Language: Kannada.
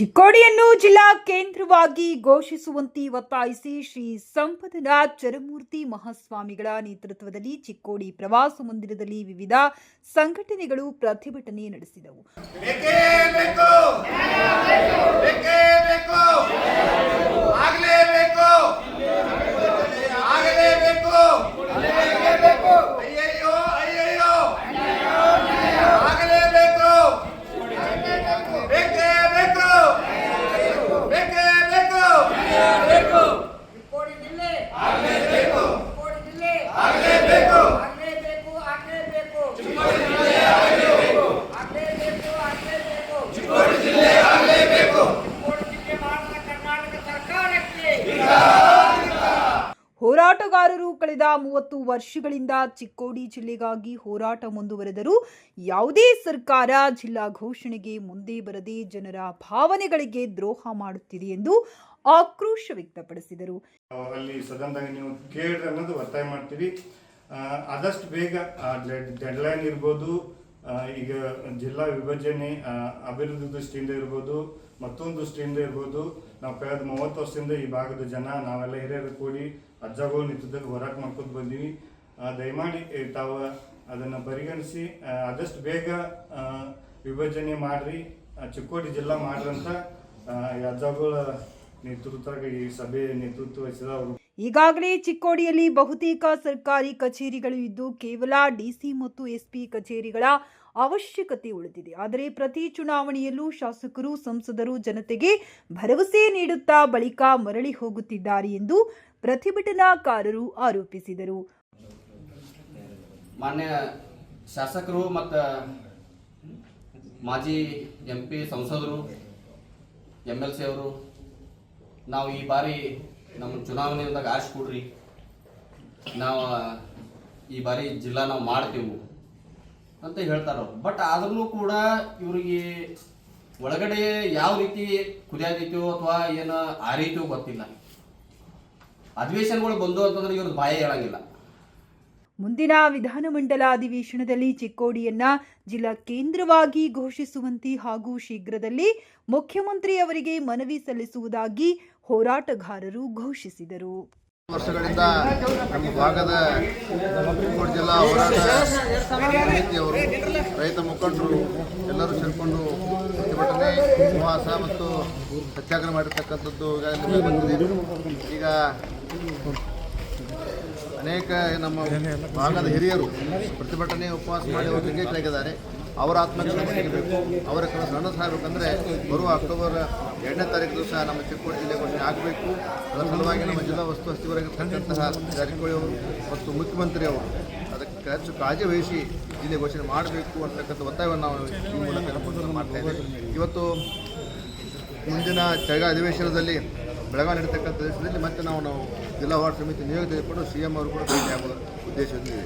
ಚಿಕ್ಕೋಡಿಯನ್ನು ಜಿಲ್ಲಾ ಕೇಂದ್ರವಾಗಿ ಘೋಷಿಸುವಂತೆ ಒತ್ತಾಯಿಸಿ ಶ್ರೀ ಸಂಪದನ ಚರಮೂರ್ತಿ ಮಹಾಸ್ವಾಮಿಗಳ ನೇತೃತ್ವದಲ್ಲಿ ಚಿಕ್ಕೋಡಿ ಪ್ರವಾಸ ಮಂದಿರದಲ್ಲಿ ವಿವಿಧ ಸಂಘಟನೆಗಳು ಪ್ರತಿಭಟನೆ ನಡೆಸಿದವು. ಹೋರಾಟಗಾರರು ಕಳೆದ ಮೂವತ್ತು ವರ್ಷಗಳಿಂದ ಚಿಕ್ಕೋಡಿ ಜಿಲ್ಲೆಗಾಗಿ ಹೋರಾಟ ಮುಂದುವರೆದರೂ ಯಾವುದೇ ಸರ್ಕಾರ ಜಿಲ್ಲಾ ಘೋಷಣೆಗೆ ಮುಂದೆ ಬರದೆ ಜನರ ಭಾವನೆಗಳಿಗೆ ದ್ರೋಹ ಮಾಡುತ್ತಿದೆ ಎಂದು ಆಕ್ರೋಶ ವ್ಯಕ್ತಪಡಿಸಿದರು. ಅಲ್ಲಿ ನೀವು ಅನ್ನೋದು ಒತ್ತಾಯ ಮಾಡ್ತೀವಿ. ಆದಷ್ಟು ಬೇಗ ಡೆಡ್ಲೈನ್ ಇರ್ಬೋದು ಈಗ ಜಿಲ್ಲಾ ವಿಭಜನೆ ಅಭಿವೃದ್ಧಿ ದೃಷ್ಟಿಯಿಂದ ಇರ್ಬೋದು, ಮತ್ತೊಂದು ದೃಷ್ಟಿಯಿಂದ ಇರ್ಬೋದು, ನಾವು ಕಳೆದ ಮೂವತ್ತು ವರ್ಷದಿಂದ ಈ ಭಾಗದ ಜನ, ನಾವೆಲ್ಲ ಹಿರಿಯರು ಕೂಡಿ ಅಜ್ಜಗಳು ನಿಂತಿದ್ದಾಗ ಹೋರಾಟ ಮಾಡ್ಕೊಂಡು ಬಂದೀವಿ. ದಯಮಾಡಿ ತಾವು ಅದನ್ನು ಪರಿಗಣಿಸಿ ಆದಷ್ಟು ಬೇಗ ವಿಭಜನೆ ಮಾಡ್ರಿ ಚಿಕ್ಕೋಡಿ ಜಿಲ್ಲಾ ಮಾಡ್ರಿ ಅಂತ ಅಜ್ಜಗಳ ನೇತೃತ್ವದಾಗ ಈ ಸಭೆ ನೇತೃತ್ವ ವಹಿಸಿದ ಅವರು. ಈಗಾಗಲೇ ಚಿಕ್ಕೋಡಿಯಲ್ಲಿ ಬಹುತೇಕ ಸರ್ಕಾರಿ ಕಚೇರಿಗಳು ಇದ್ದು ಕೇವಲ ಡಿಸಿ ಮತ್ತು ಎಸ್ಪಿ ಕಚೇರಿಗಳ ಅವಶ್ಯಕತೆ ಉಳಿದಿದೆ. ಆದರೆ ಪ್ರತಿ ಚುನಾವಣೆಯಲ್ಲೂ ಶಾಸಕರು, ಸಂಸದರು ಜನತೆಗೆ ಭರವಸೆ ನೀಡುತ್ತಾ ಬಳಿಕ ಮರಳಿ ಹೋಗುತ್ತಿದ್ದಾರೆ ಎಂದು ಪ್ರತಿಭಟನಾಕಾರರು ಆರೋಪಿಸಿದರು. ಮಾನ್ಯ ಶಾಸಕರು ಮತ್ತು ಮಾಜಿ ಎಂ ಪಿ, ಸಂಸದರು ಎಂ ಎಲ್ ಸಿ ಅವರು, ನಾವು ಈ ಬಾರಿ ನಮ್ಮ ಚುನಾವಣೆಯಿಂದ ಆರಿಸ್ಕೊಡ್ರಿ. ನಾವು ಈ ಬಾರಿ ಜಿಲ್ಲಾ ನಾವು ಮಾಡ್ತೇವೆ ಅಂತ ಹೇಳ್ತಾರ ಬಟ್ ಆದ್ರೂ ಕೂಡ ಇವರಿಗೆ ಒಳಗಡೆ ಯಾವ ರೀತಿ ಕುದಿಯಾದೈತೋ ಅಥವಾ ಏನು ಆರೈತೋ ಗೊತ್ತಿಲ್ಲ. ಅಧಿವೇಶನಗಳು ಬಂದು ಅಂತಂದ್ರೆ ಇವ್ರದ್ದು ಬಾಯ ಹೇಳಂಗಿಲ್ಲ. ಮುಂದಿನ ವಿಧಾನಮಂಡಲ ಅಧಿವೇಶನದಲ್ಲಿ ಚಿಕ್ಕೋಡಿಯನ್ನ ಜಿಲ್ಲಾ ಕೇಂದ್ರವಾಗಿ ಘೋಷಿಸುವಂತೆ ಹಾಗೂ ಶೀಘ್ರದಲ್ಲಿ ಮುಖ್ಯಮಂತ್ರಿ ಅವರಿಗೆ ಮನವಿ ಸಲ್ಲಿಸುವುದಾಗಿ ಹೋರಾಟಗಾರರು ಘೋಷಿಸಿದರು. ವರ್ಷಗಳಿಂದ ನಮ್ಮ ಭಾಗದ ಚಿಕ್ಕೋಡಿ ಜಿಲ್ಲಾ ಹೋರಾಟ ರೈತ ಮುಖಂಡರು ಎಲ್ಲರೂ ಸೇರಿಕೊಂಡು ಪ್ರತಿಭಟನೆ ಉಪವಾಸ ಮತ್ತು ಸತ್ಯಾಗ್ರಹ ಮಾಡಿರ್ತಕ್ಕಂಥದ್ದು ಈಗ ಅನೇಕ ನಮ್ಮ ಭಾಗದ ಹಿರಿಯರು ಪ್ರತಿಭಟನೆ, ಉಪವಾಸ ಮಾಡಿ ಕೆಳಗಿದ್ದಾರೆ ಅವರ ಆತ್ಮಕ್ಕೆ ಇರಬೇಕು. ಅವರ ಕನಸು ನನಸಾಗಬೇಕಂದ್ರೆ ಬರುವ ಅಕ್ಟೋಬರ್ ಎರಡನೇ ತಾರೀಕು ದಿವಸ ನಮ್ಮ ಚಿಕ್ಕೋಡಿ ಜಿಲ್ಲೆ ಘೋಷಣೆ ಆಗಬೇಕು ಅದರ ಸಲುವಾಗಿ ನಮ್ಮ ಜಿಲ್ಲಾ ವಸ್ತು ಸಚಿವರಾಗಿರ್ತಕ್ಕಂತಹ ಜಾರಕಿಹೊಳಿ ಅವರು ಮತ್ತು ಮುಖ್ಯಮಂತ್ರಿ ಅವರು ಅದಕ್ಕೆ ಹೆಚ್ಚು ಕಾಳಜಿ ವಹಿಸಿ ಜಿಲ್ಲೆ ಘೋಷಣೆ ಮಾಡಬೇಕು ಅಂತಕ್ಕಂಥ ಒತ್ತಾಯವನ್ನು ನಾವು ಈ ಮೂಲಕ ಮಾಡ್ತಾ ಇದ್ದೇವೆ. ಇವತ್ತು ಮುಂದಿನ ಚಳಿಗಾಲ ಅಧಿವೇಶನದಲ್ಲಿ ಬೆಳಗಾವಿ ನಡೀತಕ್ಕಂಥ ದೇಶದಲ್ಲಿ ಮತ್ತೆ ನಾವು ನಾವು ಜಿಲ್ಲಾ ವಾರ್ಡ್ ಸಮಿತಿ ನಿಯೋಗ ತೆಗೆದುಕೊಂಡು ಸಿ ಎಂ ಅವರು ಕೂಡ ಭೇಟಿಯಾಗುವ ಉದ್ದೇಶ ಹೊಂದಿದೆ